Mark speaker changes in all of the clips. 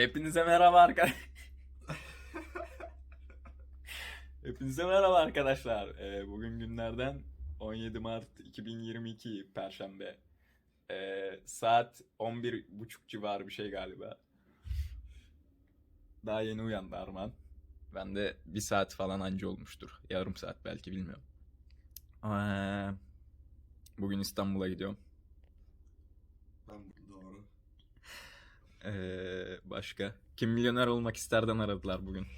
Speaker 1: Hepinize merhaba arkadaşlar. Hepinize merhaba arkadaşlar. Ee, bugün günlerden 17 Mart 2022 Perşembe. Ee, saat 11.30 civarı bir şey galiba. Daha yeni uyandı Arman. Ben de bir saat falan anca olmuştur. Yarım saat belki bilmiyorum. Ee, bugün İstanbul'a gidiyorum.
Speaker 2: Ben.
Speaker 1: Ee, başka? Kim milyoner olmak isterden aradılar bugün.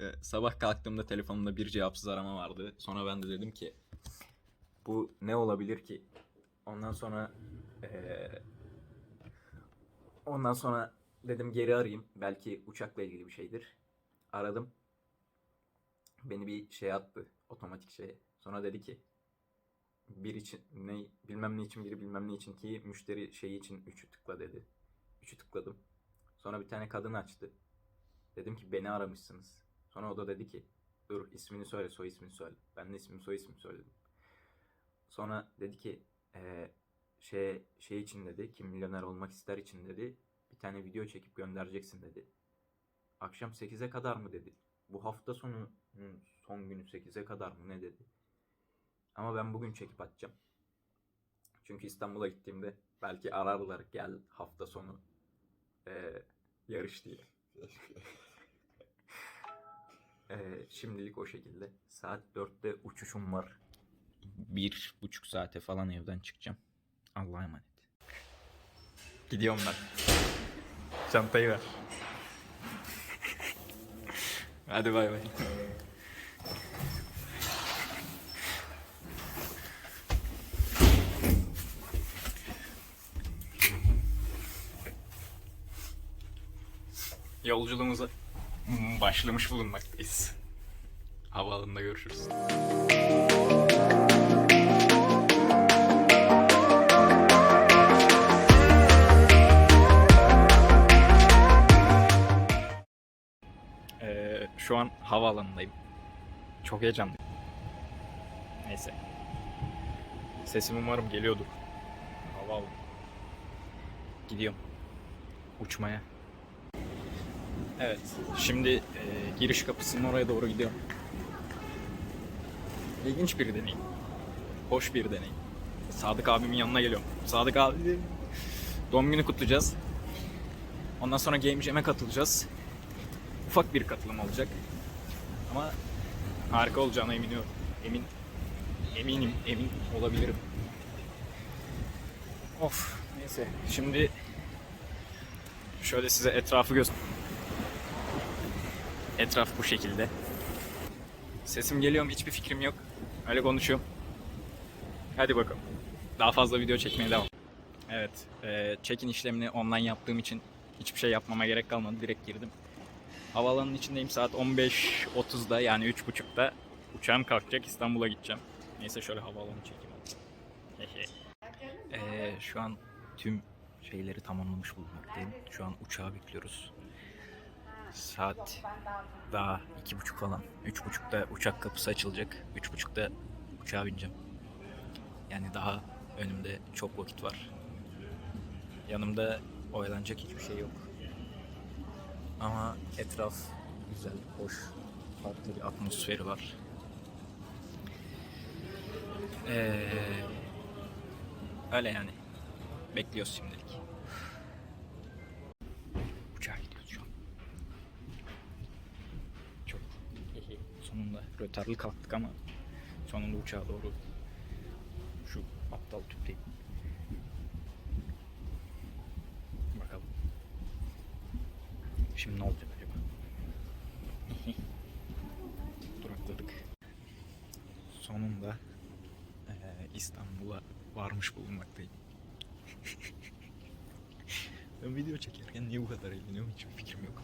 Speaker 1: Ee, sabah kalktığımda telefonumda bir cevapsız arama vardı. Sonra ben de dedim ki bu ne olabilir ki? Ondan sonra ee, ondan sonra dedim geri arayayım. Belki uçakla ilgili bir şeydir. Aradım. Beni bir şey attı. Otomatik şey. Sonra dedi ki bir için ne bilmem ne için biri bilmem ne için ki müşteri şeyi için üçü tıkla dedi. Üçü tıkladım. Sonra bir tane kadın açtı. Dedim ki beni aramışsınız. Sonra o da dedi ki dur ismini söyle soy ismini söyle. Ben de ismimi soy ismimi söyledim. Sonra dedi ki eee, şey şey için dedi kim milyoner olmak ister için dedi bir tane video çekip göndereceksin dedi. Akşam 8'e kadar mı dedi. Bu hafta sonu son günü 8'e kadar mı ne dedi. Ama ben bugün çekip atacağım. Çünkü İstanbul'a gittiğimde belki ararlar gel hafta sonu eee, yarış diye. Eee, şimdilik o şekilde. Saat 4'te uçuşum var. Bir buçuk saate falan evden çıkacağım. Allah'a emanet. Gidiyorum ben. Çantayı ver. Hadi bay bay. Yolculuğumuza başlamış bulunmaktayız. Havaalanında görüşürüz. Ee, şu an havaalanındayım. Çok heyecanlıyım. Neyse. Sesim umarım geliyordur. Havaalanı. Gidiyorum. Uçmaya. Evet. Şimdi e, giriş kapısının oraya doğru gidiyorum. İlginç bir deneyim. Hoş bir deneyim. Sadık abimin yanına geliyorum. Sadık abi doğum günü kutlayacağız. Ondan sonra Game Jam'e katılacağız. Ufak bir katılım olacak. Ama harika olacağına eminim. Emin eminim, emin olabilirim. Of, neyse. Şimdi şöyle size etrafı göster. Etraf bu şekilde. Sesim geliyor mu hiçbir fikrim yok. Öyle konuşuyorum. Hadi bakalım. Daha fazla video çekmeye devam. Evet, e, check-in işlemini online yaptığım için hiçbir şey yapmama gerek kalmadı. Direkt girdim. Havaalanının içindeyim saat 15.30'da yani 3.30'da. Uçağım kalkacak İstanbul'a gideceğim. Neyse şöyle havaalanı çekeyim. Hehe. E, şu an tüm şeyleri tamamlamış bulunmaktayım. Şu an uçağı bekliyoruz. Saat daha iki buçuk falan. Üç buçukta uçak kapısı açılacak. Üç buçukta uçağa bineceğim. Yani daha önümde çok vakit var. Yanımda oyalanacak hiçbir şey yok. Ama etraf güzel, hoş, farklı bir atmosferi var. Ee, öyle yani. Bekliyoruz şimdilik. Rötarlı kalktık ama sonunda uçağa doğru şu aptal tüpteyim. Bakalım. Şimdi ne olacak acaba? Durakladık. Sonunda eee, İstanbul'a varmış bulunmaktayım. ben video çekerken niye bu kadar eğleniyorum hiçbir fikrim yok.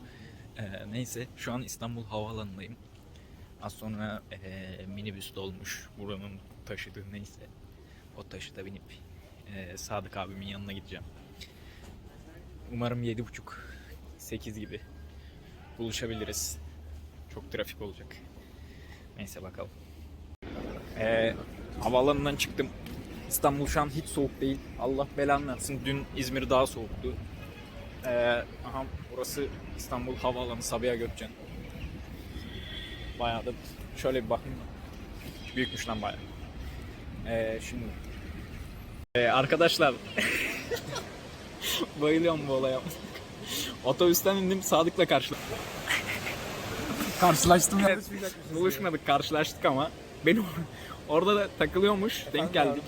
Speaker 1: Eee, neyse şu an İstanbul Havaalanı'ndayım. Az sonra eee minibüs dolmuş buranın taşıdığı neyse. O taşıda binip eee, Sadık abimin yanına gideceğim. Umarım 7.30-8 gibi buluşabiliriz. Çok trafik olacak. Neyse bakalım. Ee, havaalanından çıktım. İstanbul şu an hiç soğuk değil. Allah belanı versin. Dün İzmir daha soğuktu. Ee, aha, burası İstanbul Havaalanı Sabiha Gökçen. Bayağı da şöyle bir bakın. Büyükmüş lan bayağı. Ee, şimdi ee, arkadaşlar bayılıyorum bu olaya. Otobüsten indim Sadık'la karşılaştım.
Speaker 3: Karşılaştım ya.
Speaker 1: Evet, buluşmadık karşılaştık ama beni or- orada da takılıyormuş denk geldik.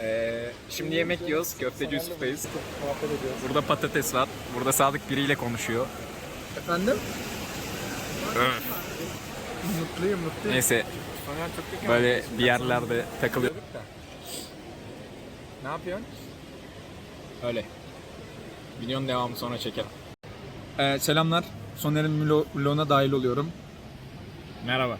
Speaker 1: Ee, şimdi yemek yiyoruz köfteci Yusuf'tayız. Burada patates var. Burada Sadık biriyle konuşuyor.
Speaker 3: Efendim? Mutluyum mutluyum.
Speaker 1: Neyse böyle bir yerlerde takılıyor.
Speaker 3: Ne yapıyorsun?
Speaker 1: Öyle. Videonun devamı sonra çekelim.
Speaker 3: Ee, selamlar. Soner'in vlo- vloguna dahil oluyorum.
Speaker 1: Merhaba.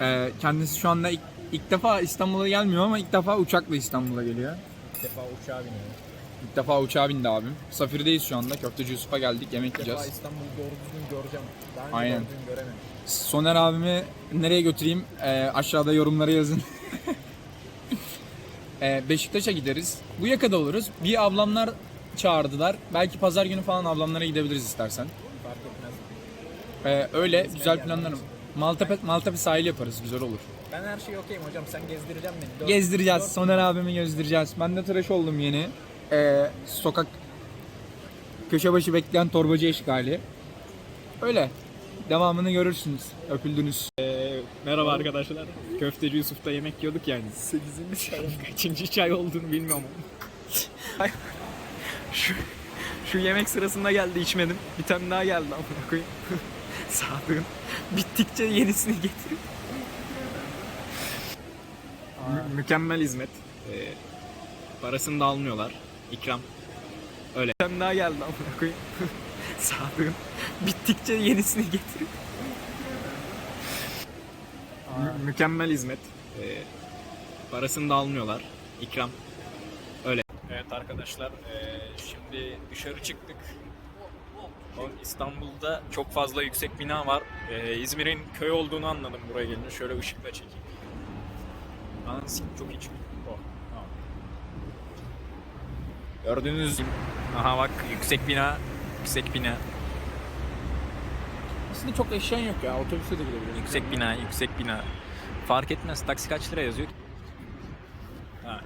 Speaker 3: Ee, kendisi şu anda ilk, ilk defa İstanbul'a gelmiyor ama ilk defa uçakla İstanbul'a geliyor.
Speaker 1: Bir defa uçağa biniyorum.
Speaker 3: İlk defa uçağa bindi abim. Safir'deyiz şu anda. Köfteci Yusuf'a geldik. Yemek yiyeceğiz.
Speaker 1: İstanbul'u doğru düzgün göreceğim. Daha önce
Speaker 3: Aynen.
Speaker 1: doğru düzgün göremedim.
Speaker 3: Soner abimi nereye götüreyim? Ee, aşağıda yorumlara yazın. Ee, Beşiktaş'a gideriz. Bu yakada oluruz. Bir ablamlar çağırdılar. Belki pazar günü falan ablamlara gidebiliriz istersen.
Speaker 1: Fark etmez.
Speaker 3: Ee, öyle güzel planlarım. Maltepe, Maltepe sahil yaparız. Güzel olur.
Speaker 1: Ben her şeyi okeyim hocam. Sen gezdireceksin beni. Dört-
Speaker 3: Gezdireceğiz.
Speaker 1: dört-
Speaker 3: Soner abimi gezdireceğiz. Ben de tıraş oldum yeni. Ee, sokak köşe başı bekleyen torbacı eşkali. Öyle. Devamını görürsünüz. Öpüldünüz.
Speaker 1: Merhaba arkadaşlar. Köfteci Yusuf'ta yemek yiyorduk yani. 8. çay. Kaçıncı çay olduğunu bilmiyorum. Şu, şu yemek sırasında geldi içmedim. Bir tane daha geldi amına koyayım. Sadık'ın bittikçe yenisini getiriyor. Mü- mükemmel hizmet. Ee, parasını da almıyorlar. İkram. Öyle. Tane daha geldi amına koyayım. Sadık'ın bittikçe yenisini getiriyor. Mü- mükemmel hizmet. Ee, parasını da almıyorlar. İkram. Öyle. Evet arkadaşlar ee, şimdi dışarı çıktık. İstanbul'da çok fazla yüksek bina var. Ee, İzmir'in köy olduğunu anladım buraya gelince. Şöyle ışıkla çekeyim. Ananı sik- çok içim. Oh, tamam. Gördüğünüz. Aha bak yüksek bina. Yüksek bina.
Speaker 3: Aslında çok eşyan yok ya. Otobüse de gidebiliriz.
Speaker 1: Yüksek bina, yüksek bina. Fark etmez. Taksi kaç lira yazıyor? ki? Ha,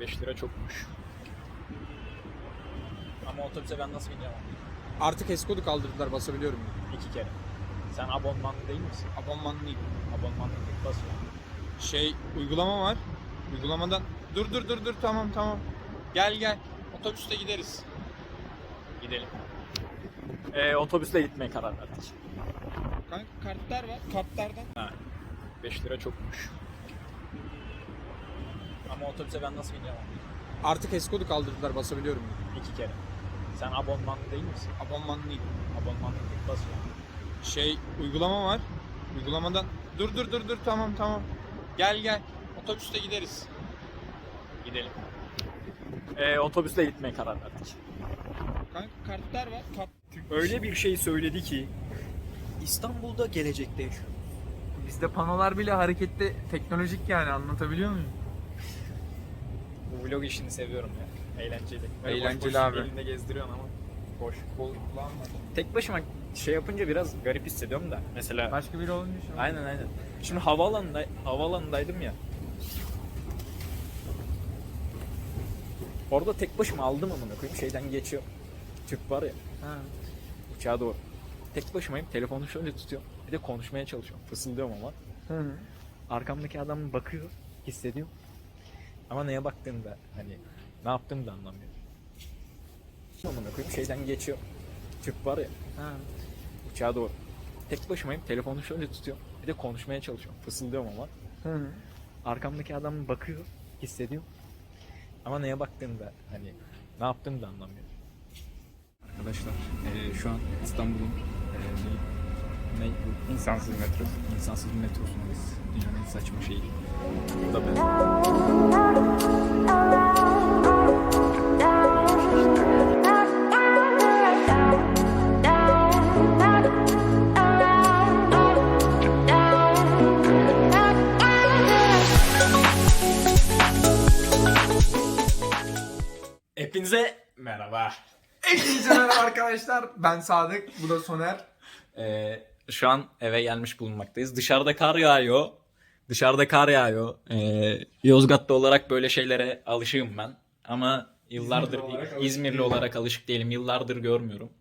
Speaker 1: 5 lira çokmuş. Ama otobüse ben nasıl bineceğim?
Speaker 3: Artık eskodu kaldırdılar basabiliyorum.
Speaker 1: İki kere. Sen abonmanlı değil misin?
Speaker 3: Abonmanlıyım.
Speaker 1: Abonmanlı değil. Bas ya.
Speaker 3: Şey uygulama var. Uygulamadan dur dur dur dur tamam tamam. Gel gel. Otobüste gideriz.
Speaker 1: Gidelim. Ee, otobüsle gitmeye karar verdik.
Speaker 3: Kanka kartlar var. Kartlardan.
Speaker 1: Ha, 5 lira çokmuş. Ama otobüse ben nasıl bineceğim?
Speaker 3: Artık eskodu kaldırdılar basabiliyorum.
Speaker 1: İki kere. Sen abonmanlı değil misin? Abonmanlı değil. Bas ya.
Speaker 3: Şey uygulama var. Uygulamadan dur dur dur dur tamam tamam. Gel gel. Otobüste gideriz.
Speaker 1: Gidelim. Ee, otobüsle gitmeye karar verdik.
Speaker 3: Kanka kartlar var. Kart.
Speaker 1: Öyle bir şey söyledi ki İstanbul'da gelecekte yaşıyor.
Speaker 3: Bizde panolar bile hareketli teknolojik yani anlatabiliyor muyum?
Speaker 1: Bu vlog işini seviyorum ya. Eğlenceli. Böyle boş
Speaker 3: Eğlenceli
Speaker 1: boş
Speaker 3: abi.
Speaker 1: Elinde gezdiriyorsun ama boş.
Speaker 3: Kullanmadım.
Speaker 1: Tek başıma şey yapınca biraz garip hissediyorum da. Mesela
Speaker 3: Başka biri an.
Speaker 1: aynen aynen. Şimdi havaalanında havaalanındaydım ya. Orada tek başıma aldım amına koyayım şeyden geçiyor. Tüp var ya
Speaker 3: Ha.
Speaker 1: uçağa doğru. Tek başımayım telefonu şöyle tutuyorum. Bir de konuşmaya çalışıyorum. Fısıldıyorum ama.
Speaker 3: Hı.
Speaker 1: arkamdaki adam bakıyor, hissediyor. Ama neye baktığını da hani ne yaptığını da anlamıyor. Amına koyayım şeyden geçiyor. Tüp var ya
Speaker 3: Ha.
Speaker 1: uçağa doğru. Tek başımayım telefonu şöyle tutuyorum. Bir de konuşmaya çalışıyorum. Fısıldıyorum ama.
Speaker 3: Hı.
Speaker 1: Arkamdaki adam bakıyor, hissediyor. Ama neye baktığını da hani ne yaptığını da anlamıyor. Arkadaşlar eee, şu an İstanbul'un eee, ne, ne? İnsansız metro. İnsansız metrosundayız. Dünyanın saçma şeyi. Bu da ben. Hepinize merhaba.
Speaker 3: Hepinize merhaba arkadaşlar. Ben Sadık. Bu da Soner.
Speaker 1: Ee, şu an eve gelmiş bulunmaktayız. Dışarıda kar yağıyor. Dışarıda kar yağıyor. Ee, Yozgat'ta olarak böyle şeylere alışığım ben. Ama yıllardır
Speaker 3: İzmirli olarak alışık
Speaker 1: İzmirli
Speaker 3: değilim.
Speaker 1: olarak alışık değilim. Yıllardır görmüyorum.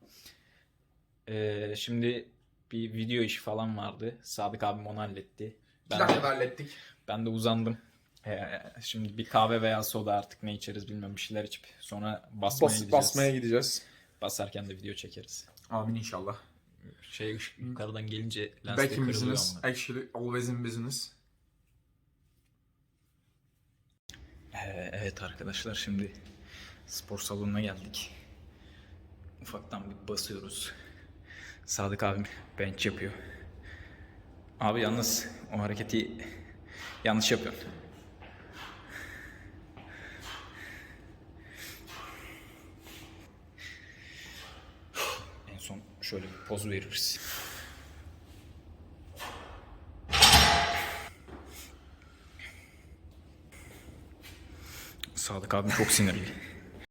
Speaker 1: Ee, şimdi bir video işi falan vardı. Sadık abim onu halletti. Ben,
Speaker 3: dakikada hallettik.
Speaker 1: ben de uzandım. Ee, şimdi bir kahve veya soda artık ne içeriz bilmem bir şeyler içip sonra basmaya
Speaker 3: Bas,
Speaker 1: gideceğiz.
Speaker 3: basmaya gideceğiz.
Speaker 1: Basarken de video çekeriz.
Speaker 3: Amin inşallah.
Speaker 1: Şey ışık yukarıdan gelince
Speaker 3: Back
Speaker 1: lastik
Speaker 3: in business.
Speaker 1: onlar.
Speaker 3: Actually always in business.
Speaker 1: Ee, Evet arkadaşlar şimdi spor salonuna geldik. Ufaktan bir basıyoruz. Sadık abim bench yapıyor. Abi yalnız o hareketi yanlış yapıyorsun. En son şöyle bir poz veririz. Sadık abim çok sinirli.